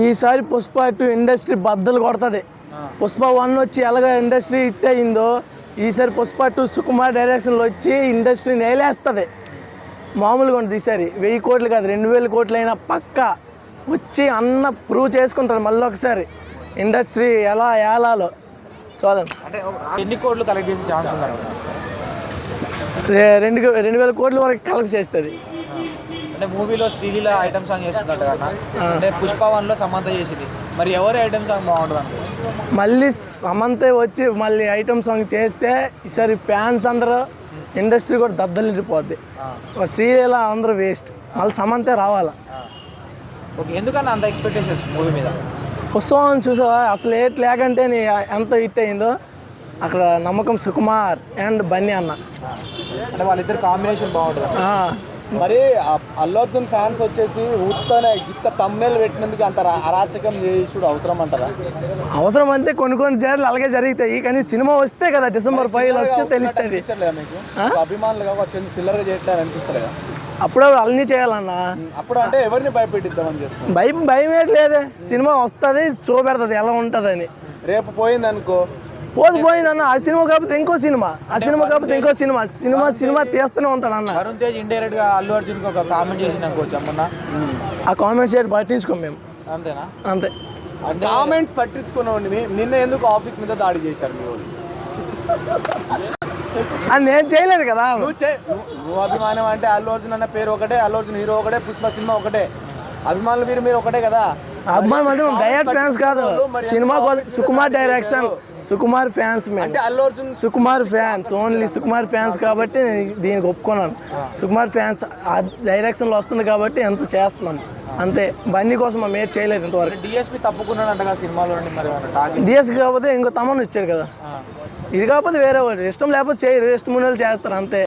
ఈసారి Pushpa two industry బద్దలు కొడుతుంది. పుష్ప వన్ వచ్చి ఎలాగ ఇండస్ట్రీ హిట్ అయిందో ఈసారి పుష్ప టూ సుకుమార్ డైరెక్షన్లో వచ్చి ఇండస్ట్రీ నేలేస్తుంది. మామూలుగా ఉంటుంది ఈసారి. వెయ్యి కోట్లు కాదు రెండు వేల కోట్లు అయినా పక్క వచ్చి అన్న ప్రూవ్ చేసుకుంటారు మళ్ళీ ఒకసారి. ఇండస్ట్రీ ఎలా ఏలాలో. చూడండి అంటే ఎన్ని కోట్లు కలెక్ట్ చేసే ఛాన్స్ రెండు రెండు వేల కోట్ల వరకు కలెక్ట్ చేస్తుంది. అంటే మూవీలో శ్రీలీల ఐటమ్ సాంగ్ చేస్తుందట కదా అంటే పుష్ప వన్లో సమంత చేసింది. మరి ఎవరి ఐటమ్ సాంగ్ బాగుంటుంది మళ్ళీ సమంతే వచ్చి మళ్ళీ ఐటమ్ సాంగ్ చేస్తే ఈసారి ఫ్యాన్స్ అందరూ ఇండస్ట్రీ కూడా దద్దలిపోద్ది శ్రీలీల అందరూ వేస్ట్ మళ్ళీ సమంతే రావాలా? ఓకే ఎందుకన్నా అంత ఎక్స్పెక్టేషన్స్ మూవీ మీద? పుష్పం చూసావా? అసలు ఏట్ లేకంటే నీ ఎంత హిట్ అయిందో. అక్కడ నమ్మకం సుకుమార్ అండ్ బన్నీ అన్న. అంటే వాళ్ళిద్దరు కాంబినేషన్ బాగుంటుంది? మరి అర్జున్ ఫ్యాన్స్ వచ్చేసి ఉత్తనే గిత్త తమ్నేలు పెట్టినందుకు అంత అరాచకం చేసుడు అవసరం అంటారా? అవసరం అంతే కొన్ని కొన్ని జర్లు అలాగే జరుగుతాయి. కానీ సినిమా వస్తే కదా డిసెంబర్ ఫైవ్ వచ్చి తెలుస్తుంది. అభిమానులుగా చిల్లరగా చేయట్లేదు అనిపిస్తలేదా? అప్పుడు అన్నీ చేయాలన్నా. అప్పుడు అంటే ఎవరిని భయపెట్టిద్దామని చేస్తున్నాం భయం భయం లేదే. సినిమా వస్తుంది చూపెడుతుంది ఎలా ఉంటుందని. రేపు పోయింది అనుకో పోదు పోయిందన్న ఆ సినిమా కాకపోతే ఇంకో సినిమా. ఆ సినిమా కాకపోతే ఇంకో సినిమా. సినిమా సినిమా తీస్తూనే ఉంటాడు అన్న. వరుణ్ తేజ్ ఇండైరెక్ట్గా అల్లు అర్జున్కి ఒక కామెంట్ అనుకోవచ్చు మొన్న ఆ కామెంట్స్ ఏంటి పట్టించుకోం మేము. అంతేనా? అంతే. కామెంట్స్ పట్టించుకున్నావు నిన్న ఎందుకు ఆఫీస్ మీద దాడి చేశారు మీ వాళ్ళు? అది నేను చేయలేదు కదా. నువ్వు చే- నువ్వు- నువ్వు అభిమానం అంటే అల్లు అర్జున్ అన్న పేరు ఒకటే అల్లు అర్జున్ హీరో ఒకటే పుష్ప సినిమా ఒకటే. అభిమానులు మీరు మీరు ఒకటే కదా. అభిమానం అంటే డైరెక్ట్ ఫ్యాన్స్ కాదు. సినిమా కోసం సుకుమార్ డైరెక్షన్ సుకుమార్ ఫ్యాన్స్ మేము. Sukumar fans only Sukumar fans కాబట్టి దీనికి ఒప్పుకున్నాను. సుకుమార్ ఫ్యాన్స్ ఆ డైరెక్షన్లో వస్తుంది కాబట్టి ఎంత చేస్తున్నాం అంతే. బండి కోసం మేము ఏం చేయలేదు ఇంతవరకు. డిఎస్పి తప్పుకున్నాడంట సినిమాలో డిఎస్కి కాకపోతే ఇంకో తమను ఇచ్చాడు కదా. ఇది కాకపోతే వేరే వాడు ఇష్టం లేకపోతే చేయరు. ఇష్టం ఉన్న వాళ్ళు చేస్తారు. అంతే.